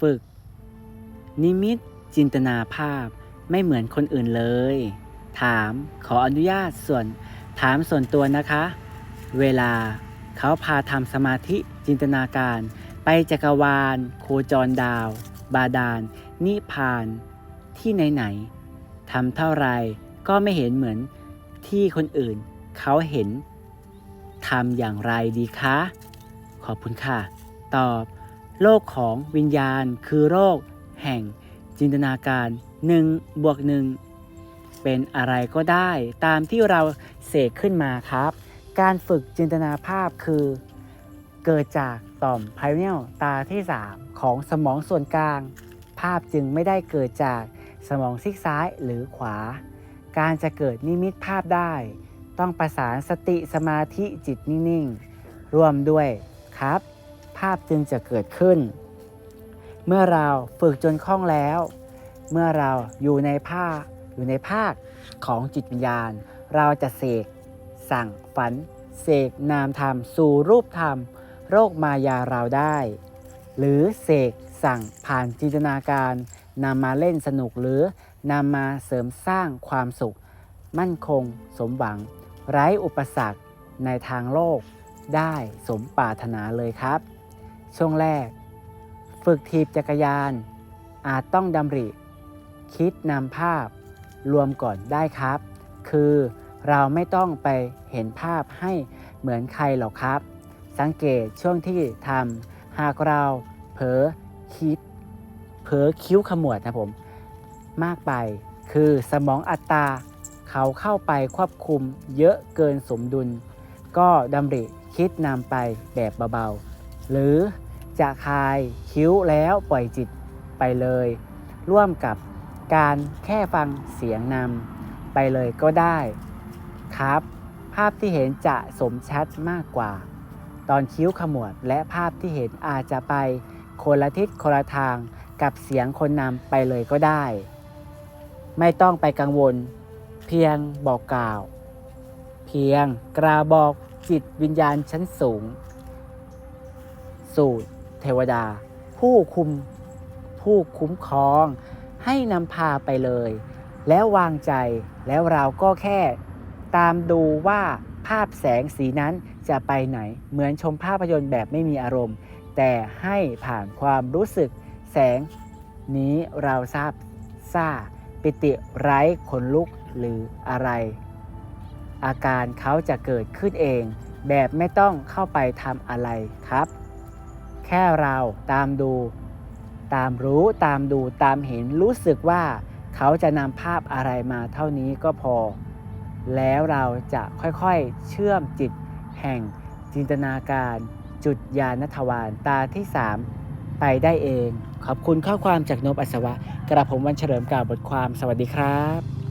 ฝึก นิมิตจินตนาภาพไม่เหมือนคนอื่นเลย ถามขออนุญาตส่วนถามส่วนตัวนะคะ เวลาเขาพาทำสมาธิจินตนาการ ไปจักรวาล โคจรดาว บาดาล นิพาน ที่ไหนๆทำเท่าไรก็ไม่เห็นเหมือนที่คนอื่น เขาเห็นทำอย่างไรดีคะ ขอบคุณค่ะ ตอบ โลกของวิญญาณ คือโรคแห่งจินตนาการ1บวก1เป็นอะไรก็ได้ตามที่เราเสกขึ้นมาครับ การฝึกจินตนาภาพคือ เกิดจากต่อมไพเนลตาที่ 3 ของสมองส่วนกลาง ภาพจึงไม่ได้เกิดจากสมองซีกซ้ายหรือขวา การจะเกิดนิมิตภาพได้ ต้องประสานสติสมาธิจิตนิ่งๆ ร่วมด้วยครับ ภาพจึงจะเกิดขึ้น เมื่อเราฝึกจนคล่องแล้ว เมื่อเราอยู่ในภาคอยู่ในภาคของจิตวิญญาณ เราจะเสกสั่งฝัน เสกนามธรรม สู่รูปธรรม โรคมายาเราได้ หรือเสกสั่งผ่านจินตนาการนำมาเล่นสนุกหรือนำมาเสริมสร้างความสุข มั่นคง สมหวัง ไร้อุปสรรคในทางโลกได้สมปรารถนาเลยครับ ช่วงแรก ฝึกทีบจักรยาน อาจต้องดำริ คิดนำภาพรวมก่อนได้ครับ คือเราไม่ต้องไปเห็นภาพให้เหมือนใครหรอกครับ สังเกตช่วงที่ทำหากเราเผลอคิด เผลอคิ้วขมวดนะผม มากไปคือสมองอัตตราเขาเข้าไปควบคุมเยอะเกินสมดุล ก็ดำริคิดนำไปแบบเบาๆ หรือจะคลายคิ้วแล้วปล่อยจิตไปเลย ร่วมกับการแค่ฟังเสียงนำไปเลยก็ได้ครับ ภาพที่เห็นจะสมชัดมากกว่า ตอนคิ้วขมวดและภาพที่เห็นอาจจะไปคนละทิศคนละทางกับเสียงคนนำไปเลยก็ได้ ไม่ต้องไปกังวล เพียงบอกกล่าว เพียงกราบอกจิตวิญญาณชั้นสูง สู่เทวดา ผู้คุมผู้คุ้มครอง ให้นำพาไปเลย แล้ววางใจแล้วเราก็แค่ตามดูว่าภาพแสงสีนั้นจะไปไหน เหมือนชมภาพยนตร์แบบไม่มีอารมณ์ แต่ให้ผ่านความรู้สึกแสงนี้เราทราบซาปิติไร้ขนลุกหรืออะไร อาการเขาจะเกิดขึ้นเอง แบบไม่ต้องเข้าไปทำอะไรครับ แค่เราตามดู ตามรู้ตามดูตามเห็นรู้สึกว่าเขาจะนำภาพอะไรมาเท่านี้ก็พอ แล้วเราจะค่อยๆเชื่อมจิตแห่งจินตนาการจุดยานทวารตาที่ 3 ไปได้เอง ขอบคุณข้อความจากนบอัศวะ กระผมวันเฉลิมกล่าวบทความสวัสดีครับ